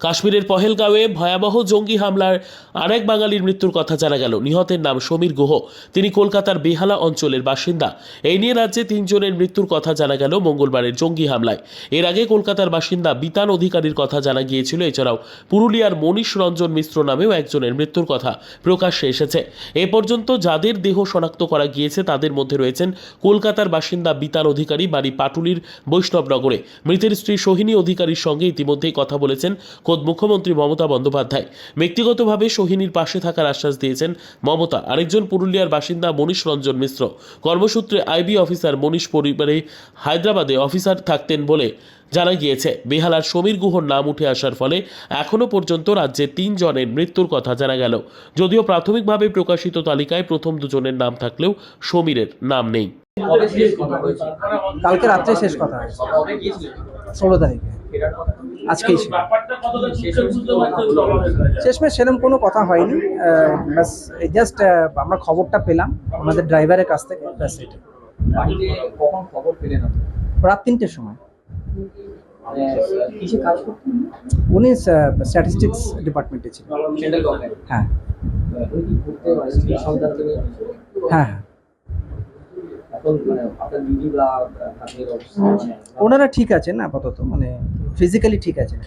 কাশ্মীরের পহেলগাঁওয়ে ভয়াবহ জঙ্গি হামলার আরেক বাঙালির মৃত্যুর কথা জানা গেল। নিহতের নাম সমীর গুহ। তিনি কলকাতার বেহালা অঞ্চলের বাসিন্দা। এই নিয়ে রাজ্যে তিনজনের মৃত্যুর কথা জানা গেল মঙ্গলবারের জঙ্গি হামলায়। এর আগে কলকাতার বাসিন্দা বিতান অধিকারীর কথা জানা গিয়েছিল। এছাড়াও পুরুলিয়ার মনীষ রঞ্জন মিশ্র নামেও একজনের মৃত্যুর কথা প্রকাশ্যে এসেছে। এ পর্যন্ত যাদের দেহ শনাক্ত করা গিয়েছে, তাদের মধ্যে রয়েছেন কলকাতার বাসিন্দা বিতান অধিকারী বাড়ি পাটুলির বৈষ্ণবনগরে। মৃতের স্ত্রী সোহিনী অধিকারীর সঙ্গে ইতিমধ্যেই কথা বলেছেন খোদ মুখ্যমন্ত্রী মমতা বন্দ্যোপাধ্যায়। ব্যক্তিগতভাবে সোহিনীর পাশে থাকার আশ্বাস দিয়েছেন মমতা। আরেকজন পুরুলিয়ার বাসিন্দা মনীষ রঞ্জন মিশ্র। কর্মসূত্রে আইবি অফিসার মনীষ পরিবারে হায়দ্রাবাদে অফিসার থাকতেন বলে জানা গিয়েছে। বেহালার সমীর গুহর নাম উঠে আসার ফলে এখনও পর্যন্ত রাজ্যে তিনজনের মৃত্যুর কথা জানা গেল। যদিও প্রাথমিকভাবে প্রকাশিত তালিকায় প্রথম দুজনের নাম থাকলেও সমীরের নাম নেই। কালকে রাত্রে শেষ কথা। ষোলো তারিখে। আজকেই শেষমেশ সেরকম কোনো কথা হয়নি। ব্যাস জাস্ট আমরা খবরটা পেলাম আমাদের ড্রাইভারের কাছ থেকে। ব্যাস এটা কখন খবর পেলেন রাত তিনটের সময়। উনি স্ট্যাটিস্টিক্স ডিপার্টমেন্টে ছিলেন। হ্যাঁ? হ্যাঁ হ্যাঁ। মানে মানে ওনারা ঠিক আছেন আপাতত মানে ফিজিক্যালি ঠিক আছেন